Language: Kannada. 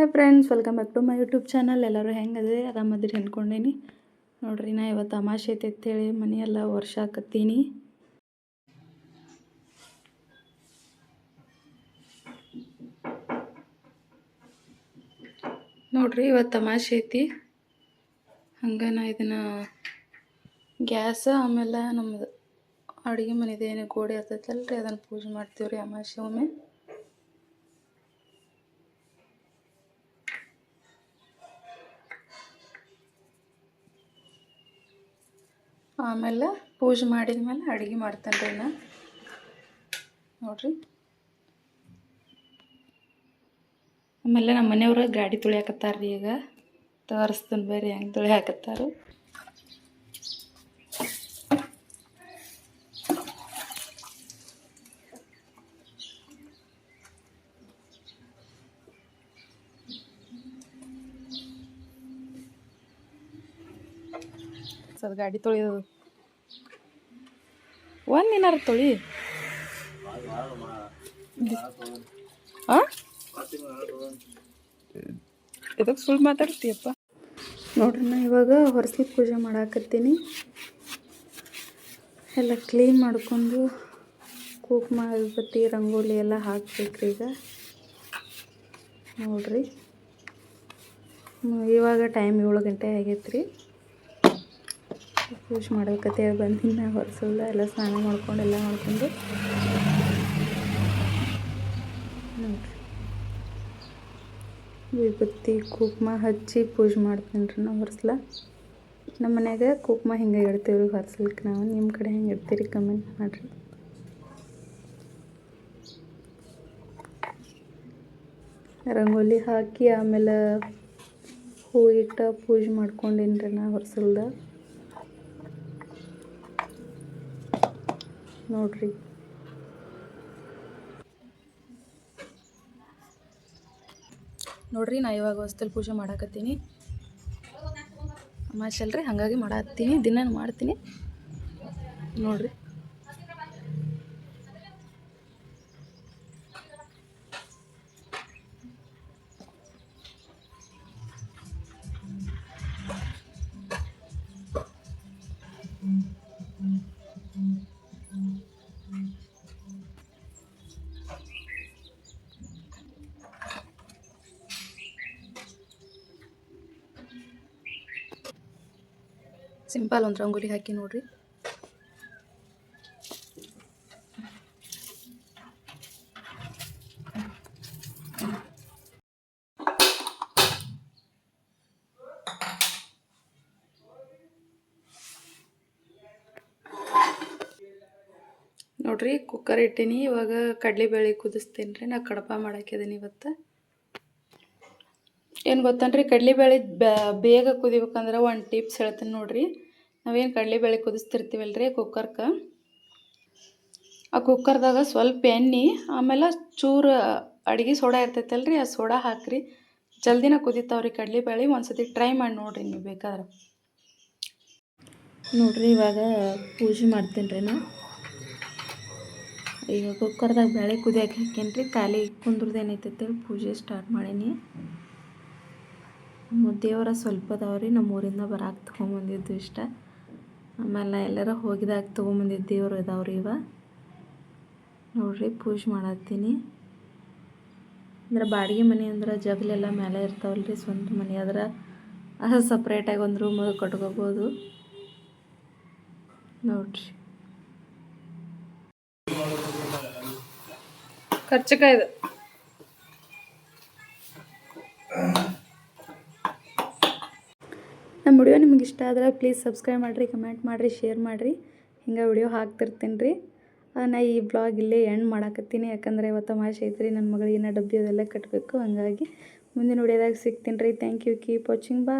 Hi friends welcome back to my YouTube channel ಎಲ್ಲರೂ ಹೆಂಗದೆ? ಆರಾಮದಿರಿ ಅಂದ್ಕೊಂಡೀನಿ ನೋಡ್ರಿ, ನಾ ಇವತ್ತು ಅಮಾಶೆ ಐತೆ ಅಂತೇಳಿ ಮನೆಯೆಲ್ಲ ವರ್ಷ ಹಾಕತ್ತೀನಿ. ನೋಡ್ರಿ, ಇವತ್ತು ತಮಾಷೆ ಐತಿ. ಹಂಗೆ ನಾ ಇದನ್ನು ಗ್ಯಾಸ ಆಮೇಲೆ ನಮ್ಮದು ಅಡುಗೆ ಮನೆದೇನು ಗೋಡೆ ಇರ್ತೈತಲ್ರಿ ಅದನ್ನು ಪೂಜೆ ಮಾಡ್ತೀವಿ ರೀ ಅಮಾಶೆ ಒಮ್ಮೆ. ಆಮೇಲೆ ಪೂಜೆ ಮಾಡಿದ ಮೇಲೆ ಅಡುಗೆ ಮಾಡ್ತೇನೆ ರೀ ನಾ. ನೋಡಿರಿ. ಆಮೇಲೆ ನಮ್ಮ ಮನೆಯವ್ರು ಗಾಡಿ ತುಳಿಯಾಕತ್ತಾರ ರೀ ಈಗ. ತೋರಿಸ್ತೀನಿ ಬೇರೆ ಹೆಂಗೆ ತುಳಿಯಾಕತ್ತಾರ. ಸರ್, ಗಾಡಿ ತೊಳೆಯೋದು. ಒಂದು ಏನಾರು ತೊಳಿ. ಇದಕ್ಕೆ ಸುಳ್ಳು ಮಾತಾಡ್ತೀಯಪ್ಪ? ನೋಡ್ರಿ ನಾ ಇವಾಗ ಹೊರಸಿ ಪೂಜೆ ಮಾಡಾಕತ್ತೀನಿ. ಎಲ್ಲ ಕ್ಲೀನ್ ಮಾಡ್ಕೊಂಡು ಕುಂಕುಮ, ಅಗರಬತ್ತಿ, ರಂಗೋಲಿ ಎಲ್ಲ ಹಾಕ್ಬೇಕ್ರಿ ಈಗ. ನೋಡ್ರಿ. ಇವಾಗ ಟೈಮ್ ಏಳು ಗಂಟೆ ಆಗೈತೆ ರೀ ಪೂಜೆ ಮಾಡ್ಬೇಕಂತೇಳಿ ಬಂದಿನಿ ನಾ ಹೊರಸಲ್ಲ, ಎಲ್ಲ ಸ್ನಾನ ಮಾಡ್ಕೊಂಡು, ಎಲ್ಲ ಮಾಡ್ಕೊಂಡು. ನೋಡ್ರಿ. ವಿಭೂತಿ ಕುಂಕುಮ ಹಚ್ಚಿ ಪೂಜೆ ಮಾಡ್ತೀನಿ ರೀ ನಾವು ಹೊರಸಲ. ನಮ್ಮ ಮನ್ಯಾಗ ಕುಂಕುಮ ಹಿಂಗೆ ಇಡ್ತೀವಿ ಹೊರಸಲಿಕ್ಕೆ ನಾವು. ನಿಮ್ಮ ಕಡೆ ಹೆಂಗೆ ಇಡ್ತೀರಿ ಕಮೆಂಟ್ ಮಾಡಿರಿ. ರಂಗೋಲಿ ಹಾಕಿ ಆಮೇಲೆ ಹೂ ಇಟ್ಟು ಪೂಜೆ ಮಾಡ್ಕೊಂಡಿನಿ ರೀ ನಾ ಹೊರಸಲ್ದ. ನೋಡ್ರಿ. ನೋಡ್ರಿ ನಾ ಇವಾಗ ಹೊಸ್ತಲ್ಲಿ ಪೂಜೆ ಮಾಡಾಕತ್ತೀನಿ. ಅಮಾವಾಸ್ಯೆ ಅಲ್ರಿ ಹಾಗಾಗಿ ಮಾಡತ್ತೀನಿ ದಿನ ಮಾಡ್ತೀನಿ. ನೋಡ್ರಿ. ಸಿಂಪಲ್ ಒಂದು ರಂಗೋಲಿ ಹಾಕಿ ನೋಡ್ರಿ. ನೋಡ್ರಿ ಕುಕ್ಕರ್ ಇಟ್ಟೀನಿ, ಇವಾಗ ಕಡಲೆಬೇಳೆ ಕುದಿಸ್ತೀನಿ ರೀ ನಾ ಕಡಪ ಮಾಡಾಕಿದ್ದೀನಿ ಇವತ್ತು. ಏನು ಗೊತ್ತನ್ರಿ? ಕಡಲೆಬೇಳೆ ಬೇಗ ಕುದಿಬೇಕಂದ್ರೆ ಒಂದು ಟಿಪ್ಸ್ ಹೇಳ್ತೀನಿ ನೋಡಿರಿ. ನಾವೇನು ಕಡಲೆಬೇಳೆ ಕುದಿಸ್ತಿರ್ತೀವಲ್ಲ ರೀ ಕುಕ್ಕರ್ಗೆ ಆ ಕುಕ್ಕರ್ದಾಗ ಸ್ವಲ್ಪ ಎಣ್ಣೆ, ಆಮೇಲೆ ಚೂರು ಅಡುಗೆ ಸೋಡಾ ಇರ್ತೈತಲ್ಲ ರೀ ಆ ಸೋಡಾ ಹಾಕ್ರಿ. ಜಲ್ದಿನ ಕುದಿತಾವ್ರಿ ಕಡಲೆಬೇಳೆ ಒಂದ್ಸತಿ ಟ್ರೈ ಮಾಡಿ ನೋಡಿರಿ ನೀವು ಬೇಕಾದ್ರೆ. ನೋಡಿರಿ, ಇವಾಗ ಪೂಜೆ ಮಾಡ್ತೀನಿ ರೀ ನಾ. ಈಗ ಕುಕ್ಕರ್ದಾಗ ಬೇಳೆ ಕುದಿಯಕ್ಕೆ ಹಾಕೇನ್ರಿ ರೀ ಖಾಲಿ ಕುಂದ್ರದ್ದು ಏನೈತೈತೆ ಪೂಜೆ ಸ್ಟಾರ್ಟ್ ಮಾಡೀನಿ. ದೇವರ ಸ್ವಲ್ಪ ಅದಾವ್ರಿ ನಮ್ಮ ಊರಿಂದ ಬರಾಕ್ ತೊಗೊಂಬಂದಿದ್ದು ಇಷ್ಟ. ಆಮೇಲೆ ಎಲ್ಲರೂ ಹೋಗಿದಾಗ ತೊಗೊಂಬಂದಿದ್ದು ದೇವರು ಇದಾವ್ರಿ ಇವ. ನೋಡ್ರಿ, ಪೂಜೆ ಮಾಡತ್ತೀನಿ. ಅಂದ್ರೆ ಬಾಡಿಗೆ ಮನೆ ಅಂದ್ರೆ ಜಗಲೆಲ್ಲ ಮೇಲೆ ಇರ್ತಾವಲ್ರಿ, ಸ್ವಂತ ಮನೆ. ಆದ್ರೆ ಸಪ್ರೇಟಾಗಿ ಒಂದು ರೂಮ್ ಕಟ್ಕೋಬೋದು. ನೋಡ್ರಿ. ಖರ್ಚಕಾಯ್ದು ನಮ್ಮ ವಿಡಿಯೋ ನಿಮ್ಗೆ ಇಷ್ಟ ಆದ್ರೆ ಪ್ಲೀಸ್ ಸಬ್ಸ್ಕ್ರೈಬ್ ಮಾಡಿರಿ ಕಮೆಂಟ್ ಮಾಡಿರಿ ಶೇರ್ ಮಾಡಿರಿ. ಹಿಂಗೆ ವಿಡಿಯೋ ಹಾಕ್ತಿರ್ತೀನಿ ರೀ. ನಾ ಈ ಬ್ಲಾಗ್ ಇಲ್ಲೇ ಎಂಡ್ ಮಾಡಾಕತ್ತೀನಿ. ಯಾಕಂದರೆ ಇವತ್ತು ತಮಾಷೆ ಐತ್ರಿ ನನ್ನ ಮಗಳಿಗೆ ಏನೋ ಡಬ್ಬಿ ಅದೆಲ್ಲ ಕಟ್ಟಬೇಕು ಹಂಗಾಗಿ ಮುಂದಿನ ವಿಡಿಯೋದಾಗ ಸಿಗ್ತೀನಿ ರೀ. ಥ್ಯಾಂಕ್ ಯು ಕೀಪ್ ವಾಚಿಂಗ್ ಬಾ